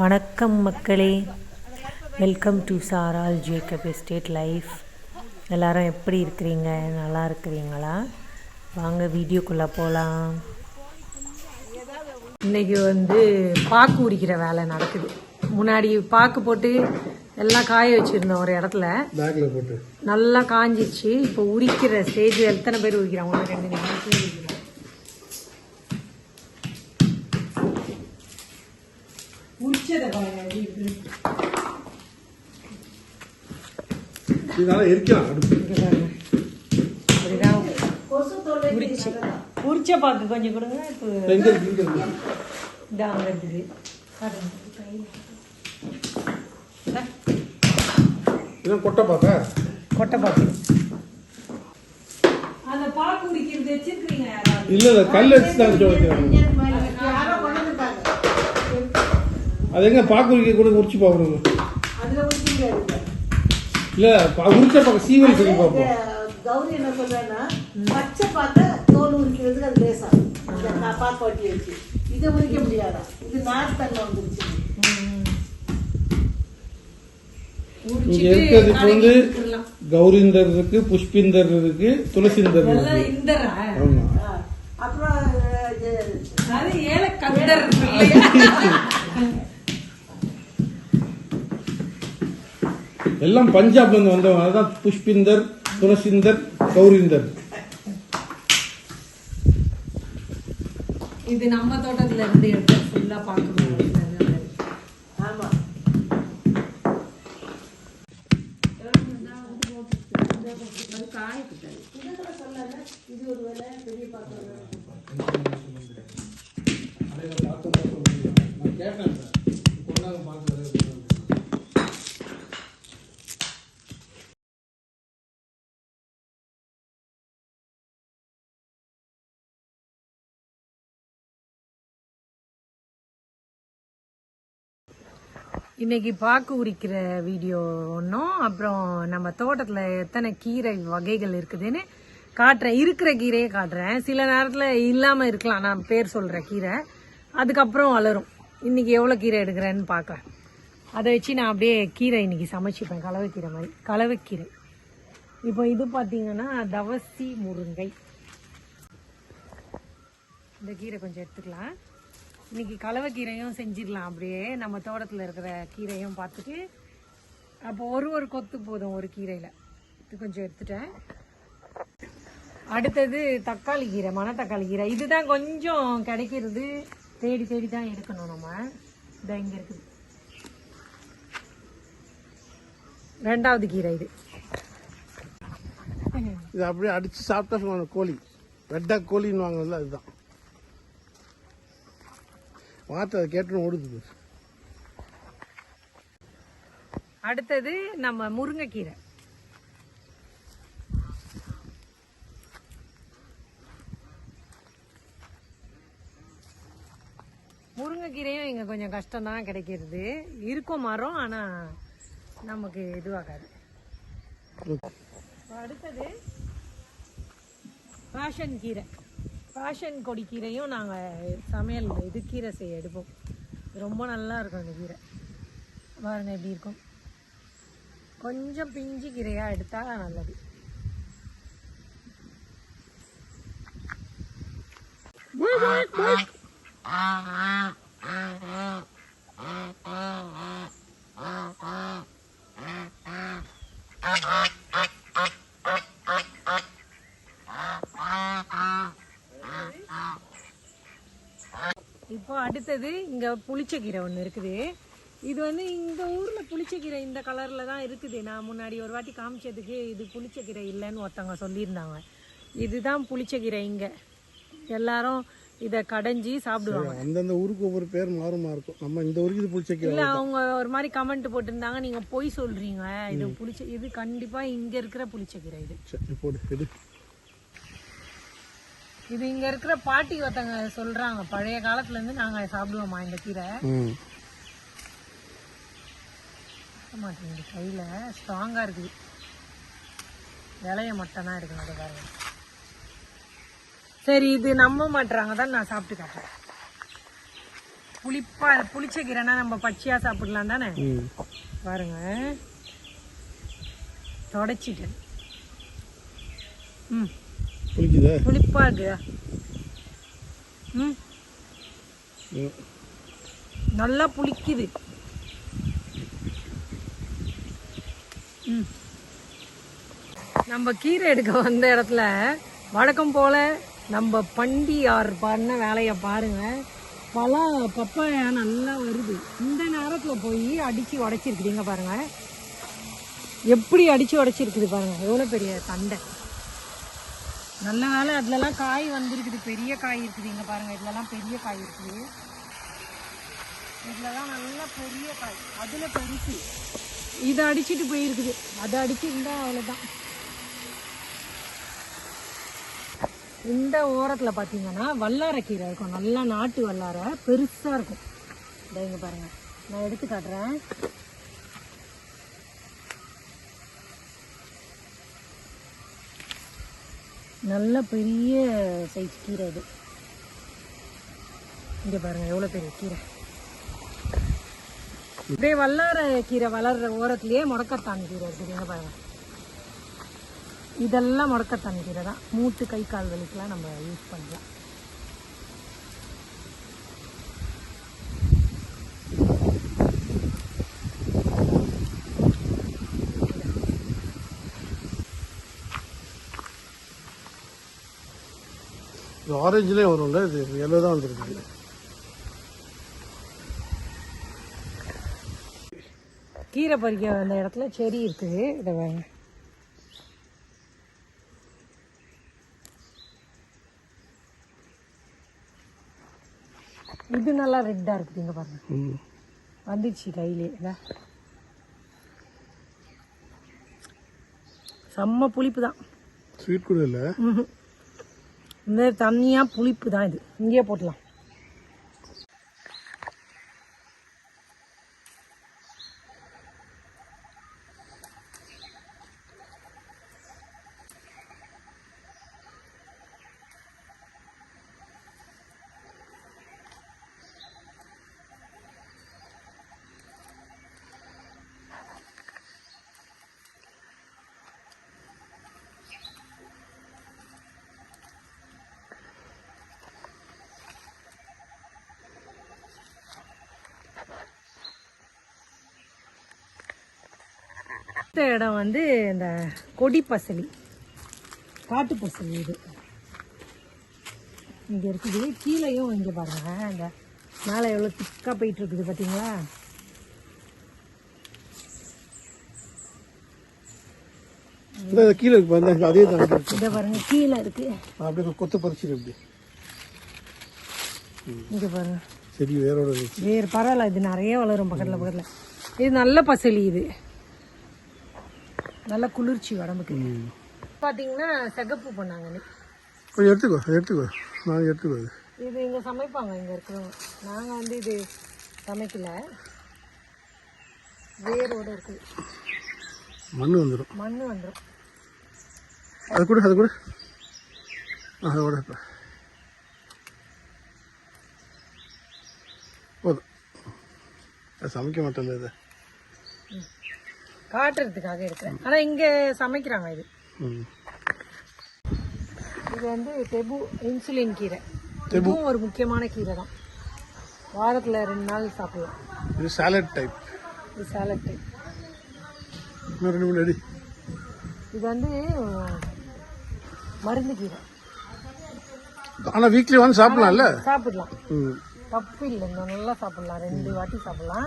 வணக்கம் மக்களே. Welcome to சாரால் ஜேக்கப் எஸ்டேட் லைஃப் எல்லாரும் எப்படி இருக்கிறீங்க? நல்லா இருக்கிறீங்களா? வாங்க வீடியோக்குள்ளே போகலாம் இன்னைக்கு வந்து பாக்கு உரிக்கிற வேலை நடக்குது. முன்னாடி பாக்கு போட்டு எல்லாம் காய வச்சுருந்தோம் ஒரு இடத்துல. பேக்ல போட்டு. நல்லா காஞ்சிச்சு. இப்போ உரிக்கிற ஸ்டேஜ் எத்தனை பேர் உரிக்கிறாங்க? ரெண்டு நிமிஷம் உரிக்கிறாங்க உரிச்சதை பாருங்க எப்படி இருக்குன்னு. இதனால எரிக்கலாம் அப்படிதான் உரிச்சு உரிச்ச பாக்கு கொஞ்சம் கொடுங்க இப்போ அங்க இருக்குது இதான் கொட்டை பாக்கா கொட்டை பாக்கு அந்த பாக்கு உரிக்கிறது வச்சிருக்கீங்க இல்ல இல்ல கல் வச்சு தான் வைக்கிறாங்க அது எங்க பாக்கு உரிக்க கூட உரிச்சு பாக்கணும் இல்ல உரிச்ச பக்கம் சீவல் சொல்லி பார்ப்போம். கௌரி என்ன சொல்றேன்னா பச்சை பார்த்த தோல் உரிக்கிறதுக்கு அது லேசா நான் பாக்கு வட்டி வச்சு. இதை உரிக்க முடியாதா? இது வந்துருச்சு. இங்க வந்து கௌரிந்தர் இருக்கு புஷ்பிந்தர் இருக்கு துளசிந்தர் இருக்கு. இந்தரா? ஆமா. அப்புறம் அஹ், எல்லாம் பஞ்சாப்ல இருந்து வந்தவங்க. அதான் புஷ்பிந்தர் துளசிந்தர் கௌரிந்தர். இது நம்ம தோட்டத்துல இருந்து எடுத்து ஃபுல்லா பார்க்கணும் இன்னைக்கு பாக்கு உரிக்கிற வீடியோ ஒன்றும் அப்புறம் நம்ம தோட்டத்தில் எத்தனை கீரை வகைகள் இருக்குதுன்னு காட்டுறேன். இருக்கிற கீரையே காட்டுறேன். சில நேரத்தில் இல்லாமல் இருக்கலாம். நான் பேர் சொல்கிற கீரை. அதுக்கப்புறம் வளரும் இன்றைக்கி எவ்வளோ கீரை எடுக்கிறேன்னு பார்க்குறேன் அதை வச்சு நான் அப்படியே கீரை இன்றைக்கி சமைச்சிப்பேன். கலவைக்கீரை மாதிரி. கலவைக்கீரை. இப்போ இது பார்த்தீங்கன்னா தவசி முருங்கை. இந்த கீரை கொஞ்சம் எடுத்துக்கலாம். இன்னைக்கு கலவைக்கீரையும் செஞ்சிடலாம். அப்படியே நம்ம தோட்டத்தில் இருக்கிற கீரையும் பார்த்துட்டு அப்போ ஒரு ஒரு கொத்து போதும் ஒரு கீரையில். இது கொஞ்சம் எடுத்துட்டேன். அடுத்தது தக்காளி கீரை மணத்தக்காளி கீரை. இதுதான் கொஞ்சம் கிடைக்கிறது. தேடி தேடி தான் எடுக்கணும் நம்ம. இதை இங்கே இருக்குது. ரெண்டாவது கீரை இது. இது அப்படியே அடிச்சு சாப்பிட்டா கோழி. வெட்டா கோழின்னு வாங்கல அதுதான். வார்த்தை அதை கேட்டு ஓடுது அடுத்தது நம்ம முருங்கைக்கீரை. முருங்கைக்கீரையும் இங்கே கொஞ்சம் கஷ்டம்தான் கிடைக்கிறது. இருக்கும் மரம் ஆனால் நமக்கு இதுவாகாது. அடுத்தது பேஷன் கீரை. பேஷன் கொடி கீரையும் நாங்கள் சமையல் இது கீரை செய்ய எடுப்போம். ரொம்ப நல்லா இருக்கும் அந்த கீரை. பாருங்கள் எப்படி இருக்கும். கொஞ்சம் பிஞ்சு கீரையாக எடுத்தால் நல்லது. இப்போ அடுத்தது இங்கே புளிச்சக்கீரை ஒன்று இருக்குது. இது வந்து இந்த ஊரில் புளிச்சக்கீரை இந்த கலரில் தான் இருக்குது. நான் முன்னாடி ஒரு வாட்டி காமிச்சதுக்கு இது புளிச்சக்கீரை இல்லைன்னு ஒருத்தவங்க சொல்லியிருந்தாங்க. இதுதான் புளிச்சக்கீரை இங்கே. எல்லாரும் இதை கடைஞ்சி சாப்பிடுவாங்க. அந்தந்த ஊருக்கு ஒவ்வொரு பேர் மாறுமா இருக்கும். நம்ம இந்த ஊருக்கு இது பிடிச்ச இல்லை அவங்க ஒரு மாதிரி கமெண்ட் போட்டிருந்தாங்க. நீங்கள் பொய் சொல்கிறீங்க இது புளிச்ச இது கண்டிப்பாக இங்கே இருக்கிற புளிச்சக்கீரை இது. சரி போடு இது இங்கே இருக்கிற பாட்டி ஒருத்தங்க சொல்கிறாங்க பழைய காலத்துலேருந்து நாங்கள் சாப்பிடுவோமா இந்த கீரை. மாட்டேங்குது கையில் ஸ்ட்ராங்காக இருக்குது. விலைய மட்டும் தான் இருக்குது அதை பாருங்க. சரி இது நம்ப மாட்டுறாங்க தான் நான் சாப்பிட்டு காட்டுறேன். புளிப்பா புளிச்ச கீரைனா நம்ம பச்சையா சாப்பிடலாம் தானே? பாருங்க. தொடச்சிட்டேன். ம். பிடிக்குதா புளிப்பா இருக்குதா ம். நல்லா புளிக்குது. ம். நம்ம கீரை எடுக்க வந்த இடத்துல வழக்கம் போல நம்ம பண்டியார் பண்ண வேலையை பாருங்க. பல பப்பாயா நல்லா வருது. இந்த நேரத்தில் போய் அடித்து உடச்சிருக்குதுங்க பாருங்க. எப்படி அடித்து உடச்சிருக்குது பாருங்க. எவ்வளோ பெரிய தண்டை நல்ல வேலை அதுலலாம் காய் வந்துருக்குது. பெரிய காய் இருக்குது. இங்கே பாருங்க இதுலலாம் பெரிய காய் இருக்குது. இதுலலாம் நல்ல பெரிய காய். அதில் பெருசு. இதை அடிச்சிட்டு போயிருக்குது. அதை அடிச்சிருந்தா அவ்வளோதான் இந்த ஓரத்தில் பார்த்தீங்கன்னா வல்லாரக்கீரை இருக்கும். நல்லா நாட்டு வல்லாரை. பெருசாக இருக்கும். இதை இங்கே பாருங்க. நான் எடுத்து காட்டுறேன். நல்ல பெரிய சைஸ் கீரை இது. இங்கே பாருங்க எவ்வளோ பெரிய கீரை. இதே வல்லார கீரை வளர்ற ஓரத்துலயே முடக்கத்தான் கீரை இருக்குதுங்க பாருங்க. இதெல்லாம் முடக்கத்தான் கீரை தான். மூட்டு கை கால் வலிக்கெல்லாம் நம்ம யூஸ் பண்ணலாம். ஆரஞ்சுலேயே வரும்ல இது எல்லோ தான் வந்துருக்கு கீரை பறிக்க வந்த இடத்துல செடி இருக்குது இதை பாருங்க இது நல்லா ரெட்டாக இருக்குது இங்கே பாருங்க. வந்துடுச்சு கையிலே. செம்ம புளிப்பு தான். ஸ்வீட் கூட இல்லை. இந்த தண்ணியாக புளிப்பு தான் இது. இங்கேயே போட்டலாம். அடுத்த இடம் வந்து இந்த கொடி பசலி. காட்டு பசலி இது. இங்க இருக்குது. கீழேயும் இங்க பாருங்க. இந்த மேலே எவ்வளோ திக்கா போயிட்டு இருக்குது பார்த்தீங்களா கீழே இருக்கு பாருங்க, அதே தான் இருக்கு. இதை பாருங்க கீழே இருக்கு. அப்படியே கொத்து பறிச்சிரு இப்படி. இங்க பாருங்க. செடி வேரோட வேறு பரவாயில்ல இது நிறைய வளரும் பக்கத்தில் பக்கத்தில். இது நல்ல பசலி இது. நல்ல குளிர்ச்சி உடம்புக்கு. பார்த்தீங்கன்னா சிகப்பு பண்ணாங்க கொஞ்சம் எடுத்துக்கோ அதை எடுத்துக்கோ. நான் எடுத்துக்கோ அது. இது இங்கே சமைப்பாங்க இங்கே இருக்கிறவங்க. நாங்கள் வந்து இது சமைக்கல. வேரோட இருக்குது மண் வந்துடும் மண் வந்துடும் அது கூட அது கூட. அதோட இப்போ போதும். அது சமைக்க மாட்டேன்ல இது. காட்டுறதுக்காக இருக்கிறேன் ஆனால் இங்கே சமைக்கிறாங்க இது. இது வந்து டெபு இன்சுலின் கீரை. இதுவும் ஒரு முக்கியமான கீரை தான். வாரத்தில் ரெண்டு நாள் சாப்பிடலாம். இது சாலட் டைப் இது சாலட் அடி. இது வந்து மருந்து கீரை. ஆனால் வீக்லி ஒன் சாப்பிடலாம்ல? சாப்பிடலாம். ம். தப்பு இல்லை நல்லா சாப்பிடலாம். ரெண்டு வாட்டி சாப்பிடலாம்.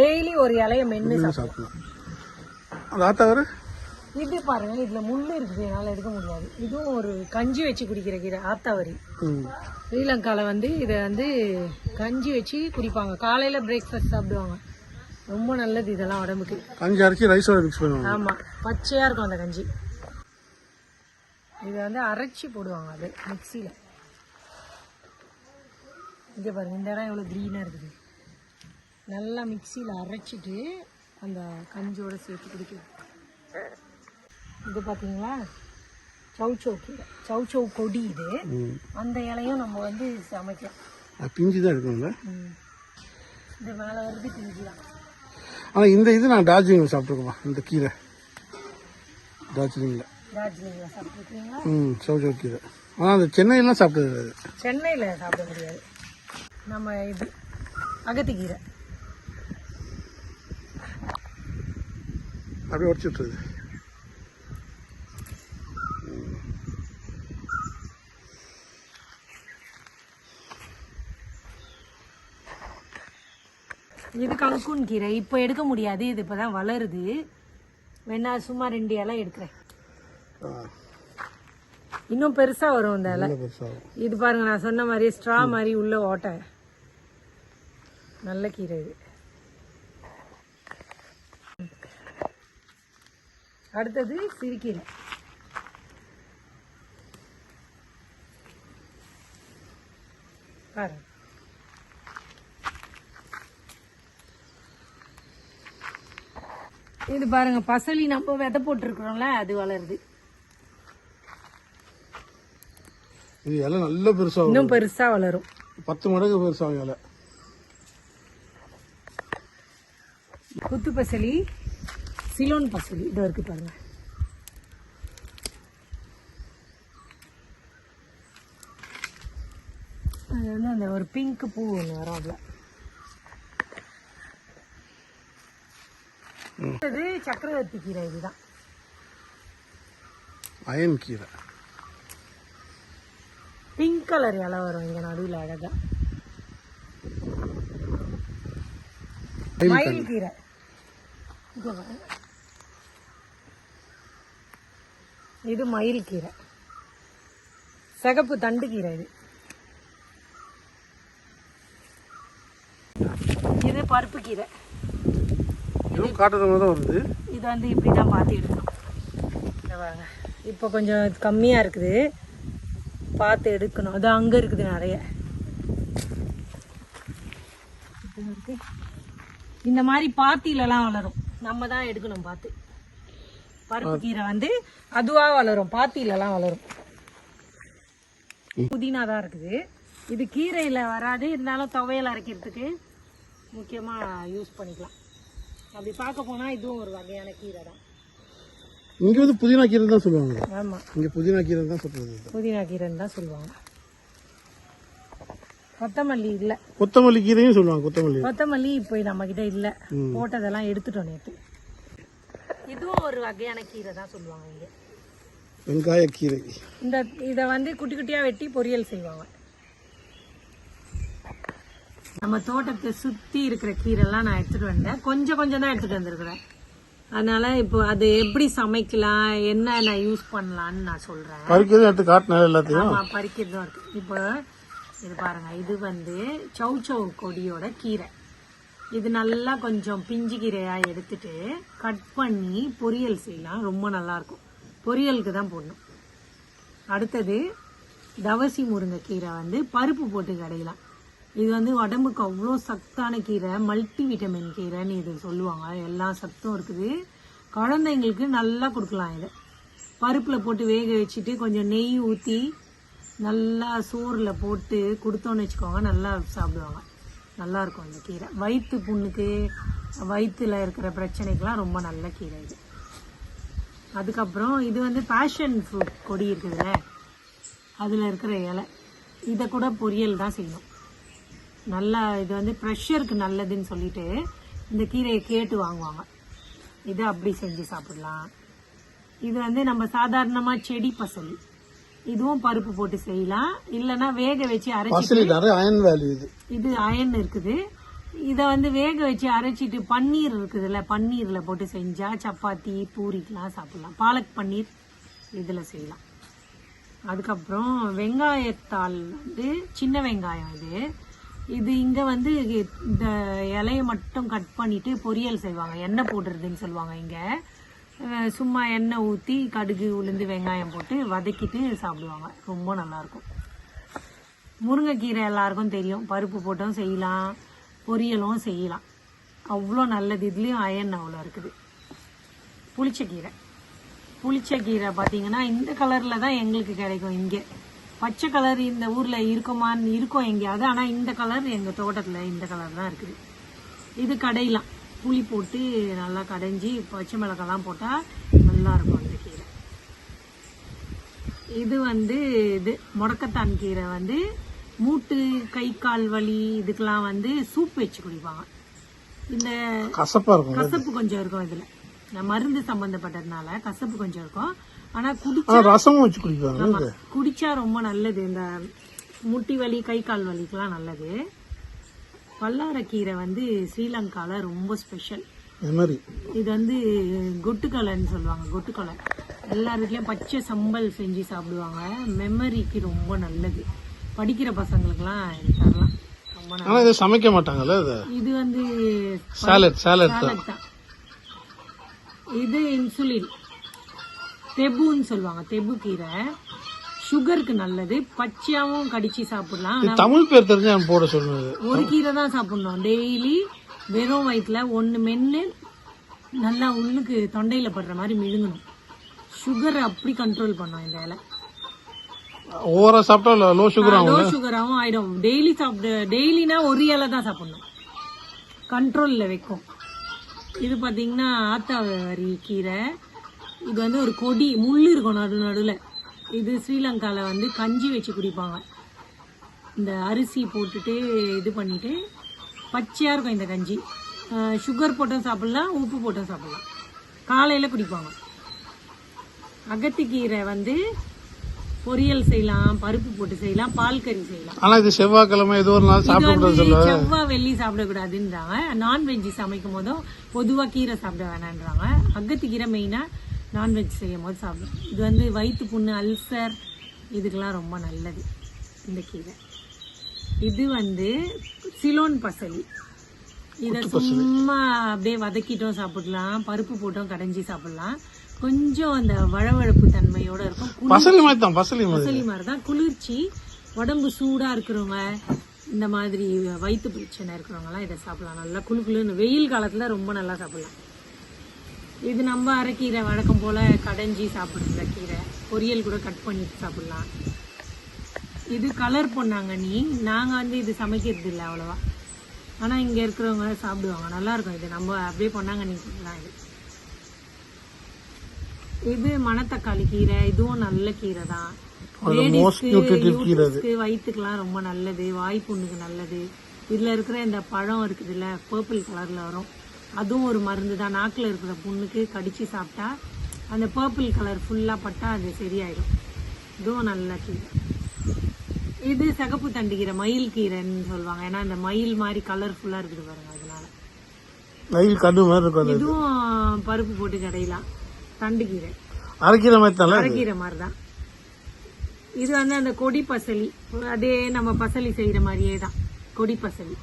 டெய்லி ஒரு இலைய மென்று சாப்பிடலாம். அந்த ஆத்தா வர இது பாருங்க இதுல முள்ளு இருக்குது என்னால எடுக்க முடியாது. இதுவும் ஒரு கஞ்சி வச்சு குடிக்கிற கீரை ஆத்தாவரி ம். ஸ்ரீலங்கால வந்து இதை வந்து கஞ்சி வச்சு குடிப்பாங்க. காலையில பிரேக்ஃபாஸ்ட் சாப்பிடுவாங்க. ரொம்ப நல்லது இதெல்லாம் உடம்புக்கு. கஞ்சி அரைச்சி ரைஸோட மிக்ஸ் பண்ணுவாங்க. ஆமா பச்சையா இருக்கும் அந்த கஞ்சி. இதை வந்து அரைச்சி போடுவாங்க அது மிக்சியில. இங்க பாருங்க இந்த இடம் எவ்வளவு க்ரீனா இருக்குது. நல்லா மிக்சியில அரைச்சிட்டு அந்த கஞ்சியோட சேர்த்து குடிக்கலாம் இது பாத்தீங்களா? சௌச்சௌ கீரை சௌச்சௌ கொடி இது. அந்த இலையும் நம்ம வந்து சமைக்கலாம். அது பிஞ்சு தான் இருக்கணும்ல ம். இது மேலே வருது பிஞ்சு தான் ஆனால் இந்த இது நான் டார்ஜிலிங்கில் சாப்பிட்ருக்கோம்மா இந்த கீரை. டார்ஜிலிங்கில் டார்ஜிலிங்கில் சாப்பிட்ருக்கீங்களா ம் சௌஜோ கீரை. ஆனால் அந்த சென்னையெல்லாம் சாப்பிட்டது கிடையாது. சென்னையில் சாப்பிட முடியாது. நம்ம இது அகத்திக்கீரை. அப்படியே உடச்சி விட்டுருது இது கங்குன் கீரை. இப்போ எடுக்க முடியாது. இது இப்போ தான் வளருது. வேணா சும்மா ரெண்டு இலை எடுக்கிறேன். இன்னும் பெருசாக வரும் இந்த இலை. இது பாருங்க நான் சொன்ன மாதிரி ஸ்ட்ரா மாதிரி உள்ள ஓட்டை. நல்ல கீரை இது. அடுத்தது சிறுகீரை. பாருங்க. இது பாருங்க பசலி நம்ம விதை போட்டிருக்கிறோம்ல அது வளருது. இது இலை நல்ல பெருசாகும் இன்னும் பெருசா வளரும். பத்து மடங்கு பெருசாகும் இலை. குத்து பசலி. சிலோன் பசலி இதோ இருக்கு பாருங்க. அது வந்து அந்த ஒரு பிங்க் பூ ஒன்று வரும் அதில். இது சக்கரவர்த்தி கீரை இதுதான். அயன் கீரை. பிங்க் கலர் இலை வரும் இங்க நடுவில் அழகா. மயில் கீரை இங்க பாருங்க. இது மயில் கீரை. சிகப்பு தண்டு கீரை இது. இது பருப்பு கீரை. இதுவும் காட்டுற மாதிரி தான் வருது. இது வந்து இப்படி தான் பார்த்து எடுக்கணும் பாருங்க இப்போ கொஞ்சம் கம்மியாக இருக்குது. பார்த்து எடுக்கணும். அது அங்கே இருக்குது நிறைய. இந்த மாதிரி பாத்தியிலலாம் வளரும். நம்ம தான் எடுக்கணும் பார்த்து பருப்பு கீரை வந்து அதுவா வளரும் பாத்தியிலலாம் வளரும். புதினா தான் இருக்குது. இது கீரையில் வராது இருந்தாலும் துவையல் அரைக்கிறதுக்கு முக்கியமாக யூஸ் பண்ணிக்கலாம். அப்படி பார்க்க போனால் இதுவும் ஒரு வகையான கீரை தான் இங்கே வந்து புதினா கீரை தான் சொல்லுவாங்க. ஆமாம் இங்கே புதினா கீரை தான் சொல்கிறது புதினா கீரைன்னு தான் சொல்லுவாங்க. கொத்தமல்லி இல்லை. கொத்தமல்லி கீரையும் சொல்லுவாங்க கொத்தமல்லி. கொத்தமல்லி இப்போ நம்ம கிட்ட இல்லை. போட்டதெல்லாம் எடுத்துட்டோம் நேற்று இதுவும் ஒரு வகையான கீரை தான் சொல்லுவாங்க இங்கே. வெங்காய கீரை. இந்த இதை வந்து குட்டி குட்டியாக வெட்டி பொரியல் செய்வாங்க. நம்ம தோட்டத்தை சுற்றி இருக்கிற கீரைலாம் நான் எடுத்துகிட்டு வந்தேன். கொஞ்சம் கொஞ்சம் தான் எடுத்துகிட்டு வந்திருக்கிறேன். அதனால இப்போ அது எப்படி சமைக்கலாம் என்ன நான் யூஸ் பண்ணலான்னு நான் சொல்கிறேன் பறிக்கிறது எடுத்து காட்டினால எல்லாத்தையும். ஆமா பறிக்கிறதும் இருக்கு. இப்போ இது பாருங்க இது வந்து சௌ சௌ கொடியோட கீரை. இது நல்லா கொஞ்சம் பிஞ்சு கீரையா எடுத்துட்டு கட் பண்ணி பொரியல் செய்யலாம். ரொம்ப நல்லா இருக்கும் பொரியலுக்கு தான் போடணும். அடுத்தது தவசி முருங்கைக்கீரை வந்து பருப்பு போட்டு கடையலாம். இது வந்து உடம்புக்கு அவ்வளோ சத்தான கீரை மல்டி விட்டமின் கீரைன்னு இது சொல்லுவாங்க. எல்லா சத்தும் இருக்குது. குழந்தைங்களுக்கு நல்லா கொடுக்கலாம் இதை. பருப்பில் போட்டு வேக வச்சுட்டு கொஞ்சம் நெய் ஊற்றி நல்லா சோறில் போட்டு கொடுத்தோன்னு வச்சுக்கோங்க நல்லா சாப்பிடுவாங்க. நல்லா இருக்கும் இந்த கீரை. வயிற்று புண்ணுக்கு வயிற்றுல இருக்கிற பிரச்சனைக்கெலாம் ரொம்ப நல்ல கீரை இது. அதுக்கப்புறம் இது வந்து பேஷன் ஃப்ரூட் கொடி இருக்குதுல்ல அதில் இருக்கிற இலை. இதை கூட பொரியல் தான் செய்யணும். நல்லா இது வந்து ப்ரெஷருக்கு நல்லதுன்னு சொல்லிட்டு இந்த கீரையை கேட்டு வாங்குவாங்க. இதை அப்படி செஞ்சு சாப்பிடலாம். இது வந்து நம்ம சாதாரணமாக செடி பசலி. இதுவும் பருப்பு போட்டு செய்யலாம். இல்லைன்னா வேக வச்சு அரைச்சி பசலி நிறைய அயன் வேல்யூ இது. இது அயன் இருக்குது. இதை வந்து வேக வச்சு அரைச்சிட்டு பன்னீர் இருக்குதுல்ல பன்னீரில் போட்டு செஞ்சா சப்பாத்தி பூரிக்கெலாம் சாப்பிடலாம். பாலக் பன்னீர் இதில் செய்யலாம். அதுக்கப்புறம் வெங்காயத்தாள் வந்து சின்ன வெங்காயம் இது. இது இங்கே வந்து இந்த இலையை மட்டும் கட் பண்ணிட்டு பொரியல் செய்வாங்க. எண்ணெய் போடுறதுன்னு சொல்லுவாங்க இங்கே. சும்மா எண்ணெய் ஊற்றி கடுகு உளுந்து வெங்காயம் போட்டு வதக்கிட்டு சாப்பிடுவாங்க. ரொம்ப நல்லாயிருக்கும். முருங்கைக்கீரை எல்லாருக்கும் தெரியும். பருப்பு போட்டும் செய்யலாம். பொரியலும் செய்யலாம். அவ்வளோ நல்லது. இதுலேயும் அயன் அவ்வளோ இருக்குது. புளிச்சக்கீரை. புளிச்சக்கீரை பார்த்தீங்கன்னா இந்த கலரில் தான் எங்களுக்கு கிடைக்கும் இங்கே. பச்சை கலர் இந்த ஊரில் இருக்குமான்னு இருக்கும் எங்கேயாவது ஆனால் இந்த கலர் எங்கள் தோட்டத்தில் இந்த கலர் தான் இருக்குது. இது கடையிலாம் புளி போட்டு நல்லா கடைஞ்சி பச்சை மிளகாலாம் போட்டால் நல்லா இருக்கும் அந்த கீரை. இது வந்து இது முடக்கத்தான் கீரை வந்து மூட்டு கை கால் வலி இதுக்கெல்லாம் வந்து சூப் வச்சு குடிப்பாங்க. இந்த கசப்பா இருக்கும் கசப்பு கொஞ்சம் இருக்கும் இதுல. மருந்து சம்பந்தப்பட்டதுனால கசப்பு கொஞ்சம் இருக்கும். ஆனா குடிச்சா ரசமும் வச்சு குடிப்பாங்க ஆமா, குடிச்சா ரொம்ப நல்லது. இந்த முட்டி வலி கை கால் வலிக்கெல்லாம் நல்லது. வல்லாரக்கீரை வந்து ஸ்ரீலங்கால ரொம்ப ஸ்பெஷல் இது வந்து கொட்டுக்கலைன்னு சொல்லுவாங்க கொட்டுக்கலை. எல்லார் வீட்லயும் பச்சை சம்பல் செஞ்சு சாப்பிடுவாங்க. மெமரிக்கு ரொம்ப நல்லது. படிக்கிற பசங்களுக்குலாம் தரலாம். ஆனா இதை சமைக்க மாட்டாங்கல்ல இது? வந்து சாலட் சாலட் தான். Salad தான். இது இன்சுலின் தெபுன்னு சொல்லுவாங்க தெபு கீரை. சுகருக்கு நல்லது. பச்சையாவும் கடிச்சு சாப்பிடலாம். தமிழ் பேர் தெரிஞ்சு போட சொல்லுது ஒரு கீரை தான் சாப்பிடணும். டெய்லி வெறும் வயிற்றுல ஒன்று மென்று நல்லா உள்ளுக்கு தொண்டையில படுற மாதிரி மிழுங்கணும் சுகர் அப்படி கண்ட்ரோல் பண்ணும் இந்த இலை. ஓவரா சாப்பிட்டா லோ சுகர் லோ சுகராகவும் ஆயிடும். டெய்லி சாப்பிடு டெய்லினா ஒரு இலை தான் சாப்பிடணும் கண்ட்ரோலில் வைக்கும். இது பார்த்தீங்கன்னா ஆத்தாவரி கீரை. இது வந்து ஒரு கொடி முள் இருக்கும் நடு நடுவில். இது ஸ்ரீலங்காவில் வந்து கஞ்சி வச்சு குடிப்பாங்க. இந்த அரிசி போட்டுட்டு இது பண்ணிட்டு பச்சையாக இருக்கும் இந்த கஞ்சி. சுகர் போட்டும் சாப்பிடலாம் உப்பு போட்டும் சாப்பிடலாம். காலையில் குடிப்பாங்க. அகத்திக்கீரை வந்து பொரியல் செய்யலாம் பருப்பு போட்டு செய்யலாம் பால் கறி செய்யலாம். ஆனா இது செவ்வாய்க்கிழமை ஏதோ ஒரு நாள் சாப்பிடக்கூடாது செவ்வாய் வெள்ளி சாப்பிடக்கூடாதுன்றாங்க. நான்வெஜ் சமைக்கும் போதும் பொதுவா கீரை சாப்பிட வேணான்றாங்க. அகத்திக்கீரை மெயினா நான்வெஜ் செய்யும் போது சாப்பிடும். இது வந்து வயிற்று புண்ணு அல்சர் இதுக்கெல்லாம் ரொம்ப நல்லது. இந்த கீரை. இது வந்து சிலோன் பசலி. இதை சும்மா அப்படியே வதக்கிட்டும் சாப்பிடலாம். பருப்பு போட்டும் கடைஞ்சி சாப்பிடலாம். கொஞ்சம் அந்த வழவழப்பு தன்மையோட இருக்கும். பசலி மாதிரி தான் குளிர்ச்சி உடம்பு சூடா இருக்கிறவங்க இந்த மாதிரி வயிற்று பிரச்சனை இருக்கிறவங்கலாம் இதை சாப்பிடலாம். நல்லா குளு குளுன்னு வெயில் காலத்துல ரொம்ப நல்லா சாப்பிடலாம். இது நம்ம அரைக்கீரை வழக்கம் போல கடைஞ்சி சாப்பிடுற கீரை. பொரியல் கூட கட் பண்ணிட்டு சாப்பிடலாம். இது கலர் பொன்னாங்க நீ. நாங்க வந்து இது சமைக்கிறது இல்லை அவ்வளவா. ஆனா இங்க இருக்கிறவங்க சாப்பிடுவாங்க. நல்லா இருக்கும் இது. நம்ம அப்படியே பொன்னாங்க நீ தான் இது. இது மணத்தக்காளி கீரை. இதுவும் நல்ல கீரை தான். வயிற்றுக்கெல்லாம் ரொம்ப நல்லது. வாய்ப்புண்ணுக்கு நல்லது. இதுல இருக்கிற இந்த பழம் இருக்குதுல்ல பர்பிள் கலர்ல வரும். அதுவும் ஒரு மருந்து தான். நாக்குல இருக்கிற புண்ணுக்கு கடிச்சு சாப்பிட்டா அந்த பர்பிள் கலர் ஃபுல்லா பட்டா அது சரியாயிடும் இதுவும் நல்ல கீரை. இது சகப்பு தண்டு கீரை மயில் கீரைன்னு சொல்லுவாங்க. ஏன்னா இந்த மயில் மாதிரி கலர்ஃபுல்லா இருக்குது பாருங்க அதனால. வெயில் கடு மாதிரி இருக்கும் இதுவும் பருப்பு போட்டு கடையலாம். தண்டு கீரை அரைக்கிற மாதிரி அரைக்கீரை மாதிரி தான். இது வந்து அந்த கொடி பசலி. அதே நம்ம பசலி செய்யற மாதிரியே தான். கொடி பசலி.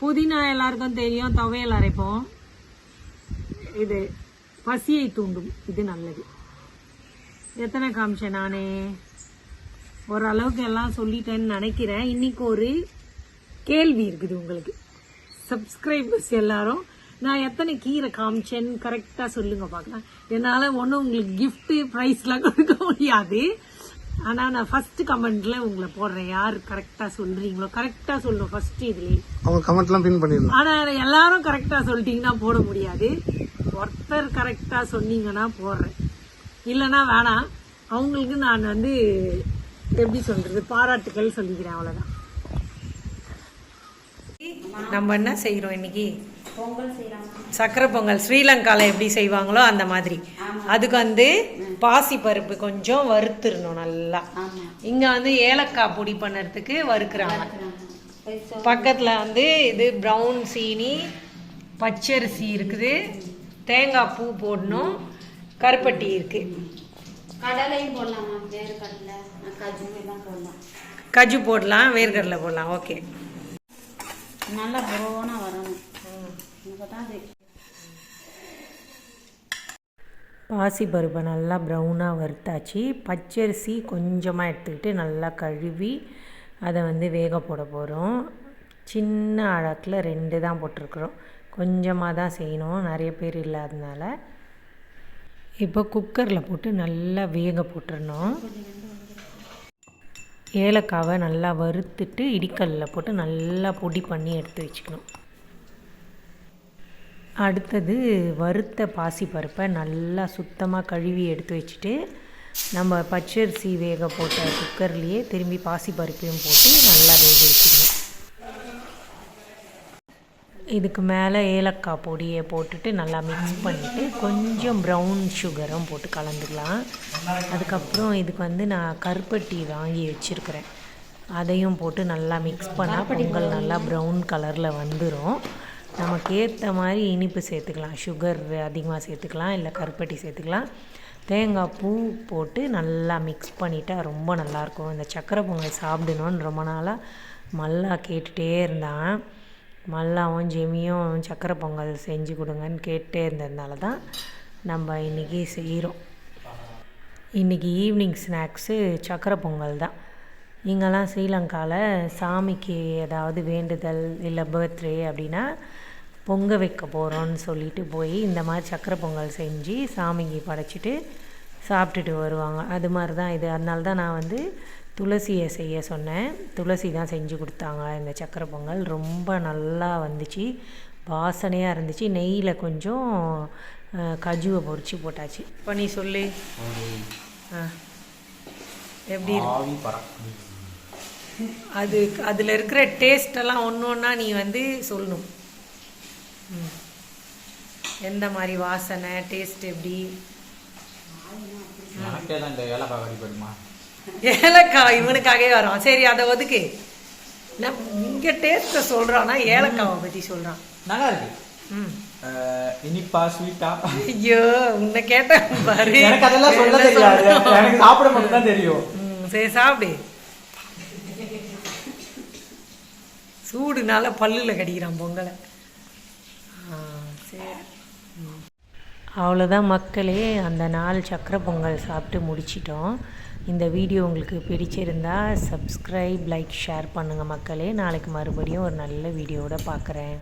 புதினா எல்லாருக்கும் தெரியும் துவையல் அரைப்போம். இது பசியை தூண்டும். இது நல்லது. எத்தனை காமிச்சேன் நானே? ஓரளவுக்கு எல்லாம் சொல்லிட்டேன்னு நினைக்கிறேன். இன்னைக்கு ஒரு கேள்வி இருக்குது உங்களுக்கு. சப்ஸ்கிரைபர்ஸ் எல்லாரும் நான் எத்தனை கீரை காமிச்சேன்னு கரெக்டாக சொல்லுங்க பார்க்கலாம். என்னால் ஒன்றும் உங்களுக்கு கிஃப்ட்டு ப்ரைஸ்லாம் கொடுக்க முடியாது. ஆனா நான் ஃபர்ஸ்ட் கமெண்ட்ல உங்களை போடுறேன். யார் கரெக்டா சொல்றீங்களோ கரெக்டா சொல்லணும் ஃபர்ஸ்ட் இதுலயே. அவங்க கமெண்ட்லாம் பின் பண்ணிடலாம் ஆனா எல்லாரும் கரெக்டா சொல்லிட்டீங்கன்னா போட முடியாது. ஒருத்தர் கரெக்டா சொன்னீங்கன்னா போடுறேன். இல்லைன்னா வேணாம். அவங்களுக்கு நான் வந்து எப்படி சொல்றது பாராட்டுக்கள் சொல்லிக்கிறேன் அவ்வளவுதான். நம்ம என்ன செய்யறோம் இன்னைக்கு? சக்கரை பொங்கல். ஸ்ரீலங்கால எப்படி செய்வாங்களோ அந்த மாதிரி. அதுக்கு வந்து பாசி பருப்பு கொஞ்சம் வறுத்துடணும் நல்லா. இங்க வந்து ஏலக்காய் பொடி பண்ணுறதுக்கு வறுக்குறாங்க. பக்கத்துல வந்து இது ப்ரௌன் சீனி பச்சரிசி இருக்குது. தேங்காய் பூ போடணும். கருப்பட்டி இருக்கு. கடலையும் போடலாமா வேறு கடலை. கஜு போடலாம். கஜு போடலாம் வேர்க்கடலை போடலாம். ஓகே. நல்லா ப்ரௌனாக வரணும் இப்போ தான் அது பாசி பருப்பை நல்லா ப்ரௌனாக வறுத்தாச்சு. பச்சரிசி கொஞ்சமாக எடுத்துக்கிட்டு நல்லா கழுவி அதை வந்து வேக போட போகிறோம் சின்ன அழகில் ரெண்டு தான் போட்டிருக்குறோம். கொஞ்சமாக தான் செய்யணும். நிறைய பேர் இல்லாதனால இப்போ குக்கரில் போட்டு நல்லா வேக போட்டுறணும். ஏலக்காவை நல்லா வறுத்துட்டு இடிக்கல்லில் போட்டு நல்லா பொடி பண்ணி எடுத்து வச்சுக்கணும். அடுத்தது வறுத்த பாசிப்பருப்பை நல்லா சுத்தமாக கழுவி எடுத்து வச்சுட்டு நம்ம பச்சரிசி வேக போட்ட குக்கர்லேயே திரும்பி பாசிப்பருப்பையும் போட்டு நல்லா வேக வச்சுக்கணும் இதுக்கு மேலே ஏலக்காய் பொடியை போட்டுட்டு நல்லா மிக்ஸ் பண்ணிவிட்டு கொஞ்சம் ப்ரௌன் சுகரும் போட்டு கலந்துக்கலாம். அதுக்கப்புறம் இதுக்கு வந்து நான் கருப்பட்டி வாங்கி வச்சுருக்கிறேன். அதையும் போட்டு நல்லா மிக்ஸ் பண்ணால் பொங்கல் நல்லா ப்ரௌன் கலரில் வந்துடும் நமக்கு ஏற்ற மாதிரி இனிப்பு சேர்த்துக்கலாம். சுகர் அதிகமாக சேர்த்துக்கலாம் இல்லை கருப்பட்டி சேர்த்துக்கலாம். தேங்காய் பூ போட்டு நல்லா மிக்ஸ் பண்ணிட்டா ரொம்ப நல்லாயிருக்கும் இந்த சக்கரை பொங்கல் சாப்பிடணும்னு ரொம்ப நாளாக மல்லா கேட்டுகிட்டே இருந்தான். மல்லாவும் ஜெமியும் சக்கரை பொங்கல் செஞ்சு கொடுங்கன்னு கேட்டே இருந்ததுனால தான் நம்ம இன்றைக்கி செய்கிறோம் இன்றைக்கி ஈவினிங் ஸ்நாக்ஸு சக்கரை பொங்கல் தான். இங்கெல்லாம் ஸ்ரீலங்காவில் சாமிக்கு ஏதாவது வேண்டுதல் இல்லை பர்த்டே அப்படின்னா பொங்க வைக்க போகிறோன்னு சொல்லிட்டு போய் இந்த மாதிரி சக்கரை பொங்கல் செஞ்சு சாமிக்கு படைச்சிட்டு சாப்பிட்டுட்டு வருவாங்க. அது மாதிரி தான் இது. அதனால தான் நான் வந்து துளசியை செய்ய சொன்னேன். துளசி தான் செஞ்சு கொடுத்தாங்க. இந்த சக்கரை பொங்கல் ரொம்ப நல்லா வந்துச்சு. வாசனையாக இருந்துச்சு. நெய்யில் கொஞ்சம் கஜுவை பொரிச்சு போட்டாச்சு. இப்போ நீ சொல்லு. ஆ. எப்படி இருக்கு? அது அதில் இருக்கிற டேஸ்டெல்லாம் ஒன்று ஒன்றா நீ வந்து சொல்லணும். எந்த மாதிரி வாசனை டேஸ்ட் எப்படி? ஏலக்காய் இவனுக்காகவே வரோம். சரி அதை ஒதுக்கு. இங்கே டேஸ்ட்டை சொல்கிறான்னா ஏலக்காவை பற்றி சொல்கிறான் நல்லா இருக்கு. ம். இனிப்பா ஸ்வீட்டா ஐயோ உன்னை கேட்டேன் பாரு. எனக்கு அதெல்லாம் சொல்ல தெரியாது? எனக்கு சாப்பிட மட்டும் தான் தெரியும் சரி சாப்பிடு. சூடுனால பல்லில் கடிக்கிறான் பொங்கலை. சரி. அவ்வளோதான் மக்களே அந்த நாள் சக்கரை பொங்கல் சாப்பிட்டு முடிச்சிட்டோம். இந்த வீடியோ உங்களுக்கு பிடிச்சிருந்தா சப்ஸ்கிரைப் லைக் ஷேர் பண்ணுங்கள் மக்களே. நாளைக்கு மறுபடியும் ஒரு நல்ல வீடியோவோட பார்க்குறேன்.